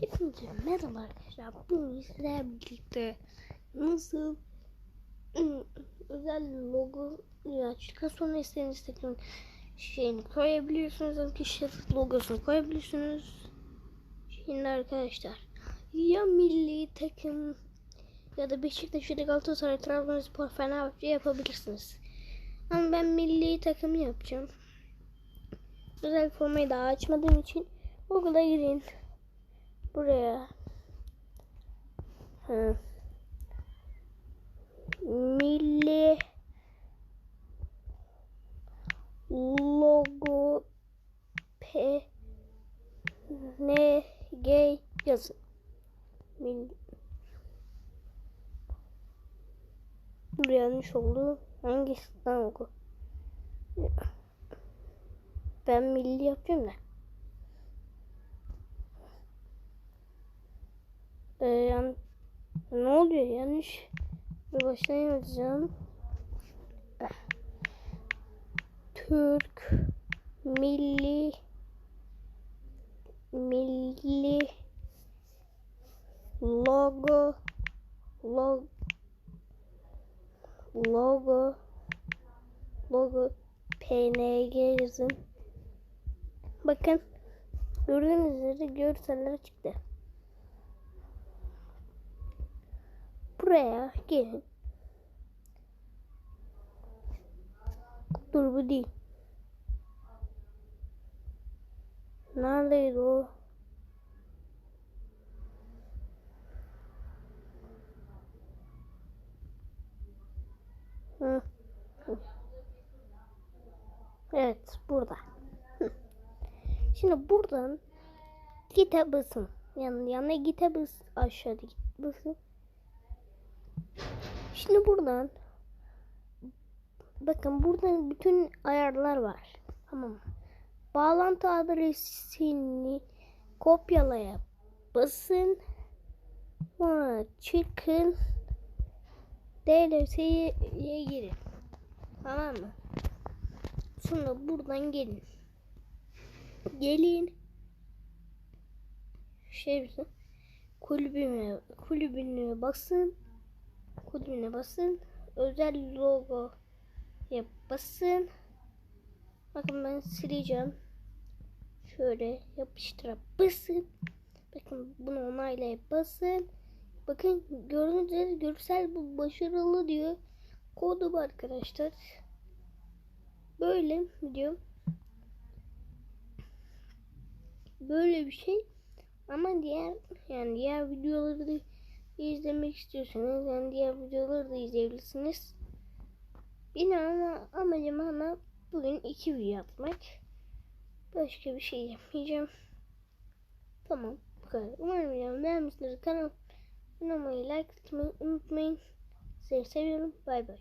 Hepinize merhaba arkadaşlar. Bugün sizlerle birlikte nasıl ım, özel logo ya çıkan sonra istediğiniz takım şeyini koyabiliyorsunuz. Kişi logosunu koyabiliyorsunuz. Şimdi arkadaşlar ya milli takım ya da Beşiktaş ya da Galatasaray, Trabzonspor, Fenerbahçe yapabilirsiniz. Ama ben milli takım yapacağım. Özel formayı daha açmadığım için Google'a girin buraya Hı. milli logo p n g yazın Mil Bu yanlış oldu. Hangisi lan oku? Ben milli yapıyorum da. Ee, yan... Ne oluyor yanlış? Bir baştan yazacağım. Türk milli milli logo log logo logo png yazın. Bakın gördüğünüz üzere görseller çıktı. Buraya gelin. Dur bu değil. Neredeydi o? Evet burada. Şimdi buradan gite basın. Yani yanına gite aşağıda git. Şimdi buradan bakın burada bütün ayarlar var. Tamam? Bağlantı adresini kopyalaya basın. Sonra çıkın. DLS'ye girin. Tamam mı? Sonra buradan gelin. Gelin. Şey misin? Kulübüne, kulübüne basın. Kulübüne basın. Özel logo basın. Bakın ben sileceğim. Şöyle yapıştıra basın. Bakın bunu onayla basın. Bakın gördüğünüz üzere görsel bu başarılı diyor. Kodu bu arkadaşlar. Böyle diyor. Böyle bir şey. Ama diğer yani diğer videoları da izlemek istiyorsanız yani diğer videoları da izleyebilirsiniz. Benim ama amacım ama bugün iki video atmak. Başka bir şey yapmayacağım. Tamam bu kadar. Umarım videomu beğenmişsiniz. Kanal Kanalıma like atmayı unutmayın. Sizi seviyorum. Bay bay.